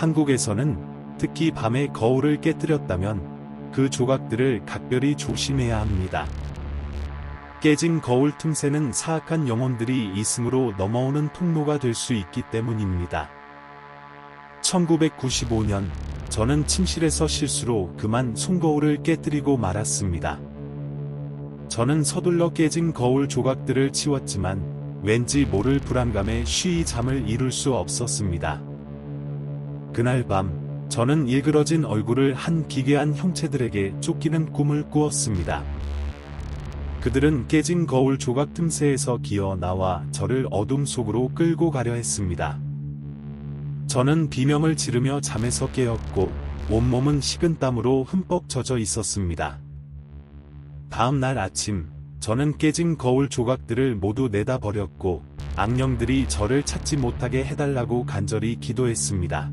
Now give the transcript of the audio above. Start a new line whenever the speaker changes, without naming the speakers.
한국에서는 특히 밤에 거울을 깨뜨렸다면 그 조각들을 각별히 조심해야 합니다. 깨진 거울 틈새는 사악한 영혼들이 있음으로 넘어오는 통로가 될 수 있기 때문입니다. 1995년 저는 침실에서 실수로 그만 손거울을 깨뜨리고 말았습니다. 저는 서둘러 깨진 거울 조각들을 치웠지만 왠지 모를 불안감에 쉬이 잠을 이룰 수 없었습니다. 그날 밤 저는 일그러진 얼굴을 한 기괴한 형체들에게 쫓기는 꿈을 꾸었습니다. 그들은 깨진 거울 조각 틈새에서 기어 나와 저를 어둠 속으로 끌고 가려 했습니다. 저는 비명을 지르며 잠에서 깨었고 온몸은 식은 땀으로 흠뻑 젖어 있었습니다. 다음 날 아침, 저는 깨진 거울 조각들을 모두 내다 버렸고, 악령들이 저를 찾지 못하게 해달라고 간절히 기도했습니다.